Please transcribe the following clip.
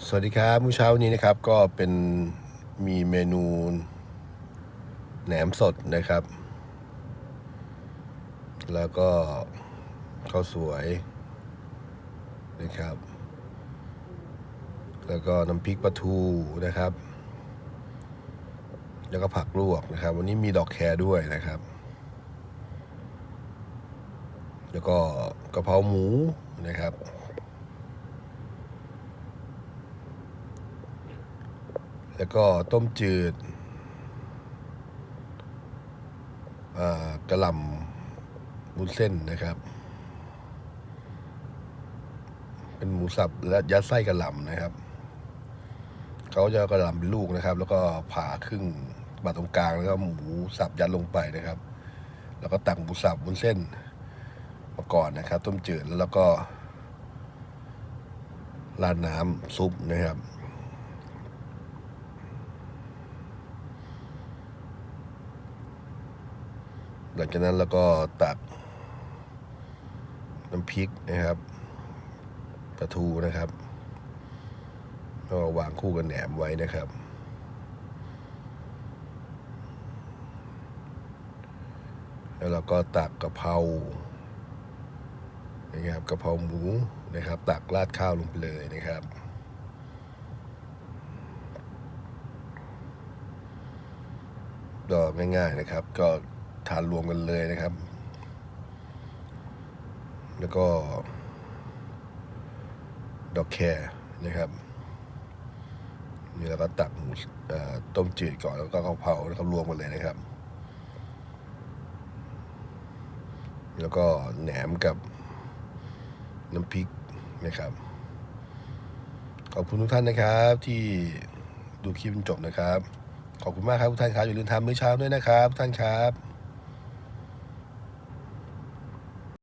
สวัสดีครับมื้อเช้านี้นะครับก็เป็นมีเมนูแหนมสดนะครับ แล้วก็ข้าวสวยนะครับ แล้วก็น้ำพริกปลาทูนะครับ แล้วก็ผักลวกนะครับ วันนี้มีดอกแครด้วยนะครับ แล้วก็กระเพราหมูนะครับ แล้วก็ต้มจืดกระหล่ำบุนเส้นนะครับ เป็นหมูสับและยัดไส้กระหล่ำนะครับเขาจะกระหล่ำเป็นลูกนะครับ แล้วก็ผ่าครึ่งบาตรงกลางแล้วก็หมูสับยัดลงไปนะครับ แล้วก็ตักหมูสับบุนเส้นมาก่อนนะครับ ต้มจืดแล้วก็ราดน้ำซุปนะครับ หลังจากนั้นแล้วก็ตักน้ำพริกนะครับปลาทูนะครับแล้วก็วางคู่กับแหนมไว้นะครับ แล้วเราก็ตักกะเพรานะครับกะเพราหมูนะครับ ตักราดข้าวลงไปเลยนะครับก็ง่ายๆนะครับ ก็ ทานรวมกันเลยนะครับ แล้วก็ ดอกแครนะครับ นี่แล้วก็ตักหมูต้มจืดก่อนแล้วก็กะเพราแล้วก็รวมกันเลยนะครับ แล้วก็แหนมกับน้ำพริกนะครับขอบคุณทุกท่านนะครับที่ดูคลิปจนจบนะครับ ขอบคุณมากครับทุกท่านครับอย่าลืมทำมื้อเช้าด้วยนะครับท่านครับ